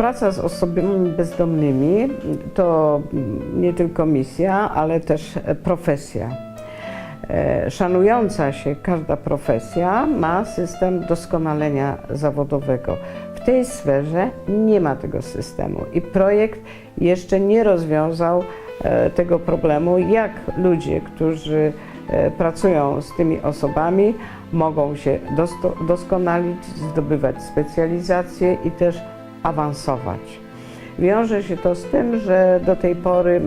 Praca z osobami bezdomnymi to nie tylko misja, ale też profesja. E, Szanująca się każda profesja ma system doskonalenia zawodowego. W tej sferze nie ma tego systemu i projekt jeszcze nie rozwiązał e, tego problemu, jak ludzie, którzy e, pracują z tymi osobami, mogą się doskonalić, zdobywać specjalizacje i też awansować. Wiąże się to z tym, że do tej pory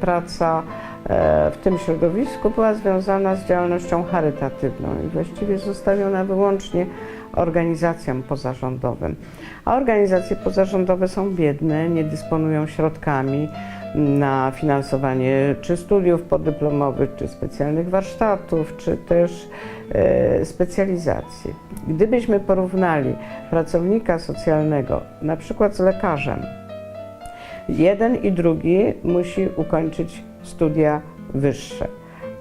praca e, w tym środowisku była związana z działalnością charytatywną i właściwie zostawiona wyłącznie organizacjom pozarządowym. A organizacje pozarządowe są biedne, nie dysponują środkami na finansowanie czy studiów podyplomowych, czy specjalnych warsztatów, czy też e, specjalizacji. Gdybyśmy porównali pracownika socjalnego na przykład z lekarzem, jeden i drugi musi ukończyć studia wyższe,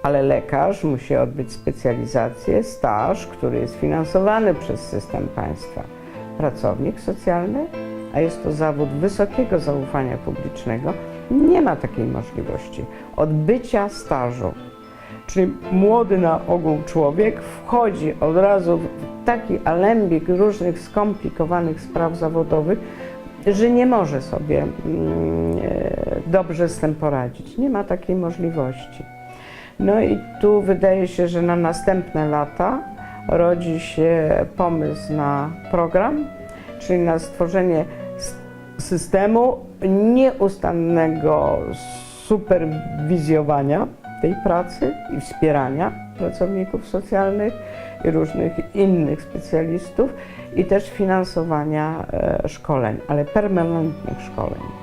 ale lekarz musi odbyć specjalizację, staż, który jest finansowany przez system państwa. Pracownik socjalny, a jest to zawód wysokiego zaufania publicznego, nie ma takiej możliwości odbycia stażu. Czyli młody na ogół człowiek wchodzi od razu w taki alembik różnych skomplikowanych spraw zawodowych, że nie może sobie mm, e, dobrze z tym poradzić. Nie ma takiej możliwości. No i tu wydaje się, że na następne lata rodzi się pomysł na program, czyli na stworzenie systemu nieustannego superwizjowania tej pracy i wspierania pracowników socjalnych i różnych innych specjalistów i też finansowania e, szkoleń, ale permanentnych szkoleń.